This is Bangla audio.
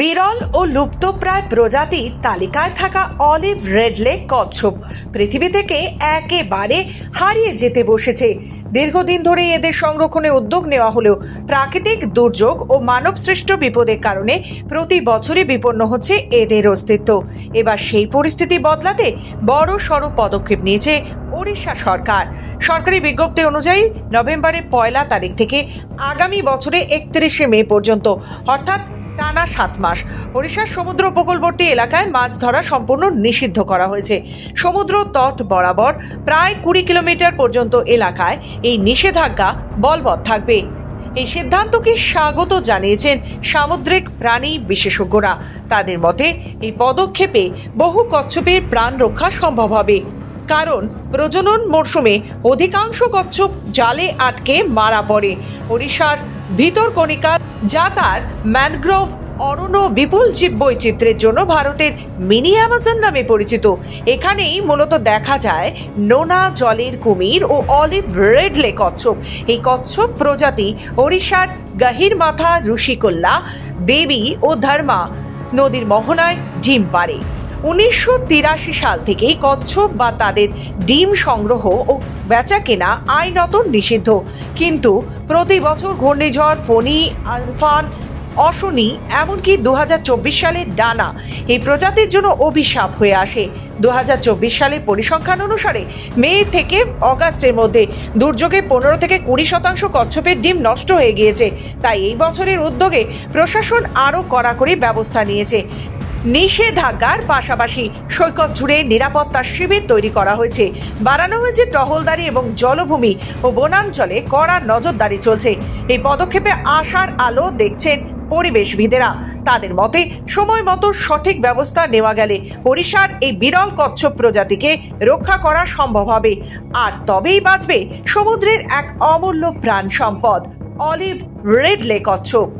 বিরল ও লুপ্তপ্রায় প্রজাতির তালিকায় থাকা অলিভ রেড লেক কচ্ছপ। পৃথিবী থেকে একেবারে হারিয়ে যেতে বসেছে। দীর্ঘদিন ধরে এদের সংরক্ষণে উদ্যোগ নেওয়া হলেও প্রাকৃতিক দুর্যোগ ও মানবসৃষ্ট বিপদের কারণে প্রতি বছরই বিপন্ন হচ্ছে এদের অস্তিত্ব। এবার সেই পরিস্থিতি বদলাতে বড় সড় পদক্ষেপ নিয়েছে ওড়িশা সরকার। সরকারি বিজ্ঞপ্তি অনুযায়ী নভেম্বরের পয়লা তারিখ থেকে আগামী বছরে একত্রিশে মে পর্যন্ত, অর্থাৎ টানা সাত মাস। ওড়িশার সমুদ্র উপকূলবর্তী এলাকায় মাছ ধরা সম্পূর্ণ নিষিদ্ধ করা হয়েছে। সমুদ্র তট বরাবর প্রায় কুড়ি কিলোমিটার পর্যন্ত এলাকায় এই নিষেধাজ্ঞা বলবৎ থাকবে। এই সিদ্ধান্তকে স্বাগত জানিয়েছেন সামুদ্রিক প্রাণী বিশেষজ্ঞরা। তাদের মতে, এই পদক্ষেপে বহু কচ্ছপের প্রাণ রক্ষা সম্ভব হবে। কারণ প্রজনন মরশুমে অধিকাংশ কচ্ছপ জালে আটকে মারা পড়ে। ওড়িশার ভিতরকণিকা যা তার ম্যানগ্রোভ অরণ্য বিপুল জীব বৈচিত্র্যের জন্য ভারতের মিনি অ্যামাজন নামে পরিচিত। এখানেই মূলত দেখা যায় নোনা জলের কুমির ও অলিভ রেডলে কচ্ছপ। এই কচ্ছপ প্রজাতি ওড়িশার গাহির মাথা ঋষিকল্লা, দেবী ও ধর্মা নদীর মোহনায় ডিম পাড়ে। উনিশশো তিরাশি সাল থেকেই কচ্ছপ বা তাদের ডিম সংগ্রহ ও বেচা কেনা আইনত নিষিদ্ধ। কিন্তু প্রতি বছর ঘূর্ণিঝড়, ফণি, আলফান, অশনি, এমনকি দু হাজার সালের ডানা এই প্রজাতির জন্য অভিশাপ হয়ে আসে। দু হাজার চব্বিশ সালের পরিসংখ্যান অনুসারে মে থেকে অগাস্টের মধ্যে দুর্যোগে পনেরো থেকে কুড়ি শতাংশ কচ্ছপের ডিম নষ্ট হয়ে গিয়েছে। তাই এই বছরের উদ্যোগে প্রশাসন আরও কড়াকড়ি ব্যবস্থা নিয়েছে। নিষেধাজ্ঞার পাশাপাশি সৈকত জুড়ে নিরাপত্তা শিবির তৈরি করা হয়েছে। বাড়ানো হয়েছে টহলদারি এবং জলভূমি ও বনাঞ্চলে কড়া নজরদারি চলছে। এই পদক্ষেপে আশার আলো দেখছেন পরিবেশবিদেরা। তাদের মতে, সময় মতো সঠিক ব্যবস্থা নেওয়া গেলে ওড়িশার এই বিরল কচ্ছপ প্রজাতিকে রক্ষা করা সম্ভব হবে। আর তবেই বাঁচবে সমুদ্রের এক অমূল্য প্রাণ সম্পদ অলিভ রেডলে কচ্ছপ।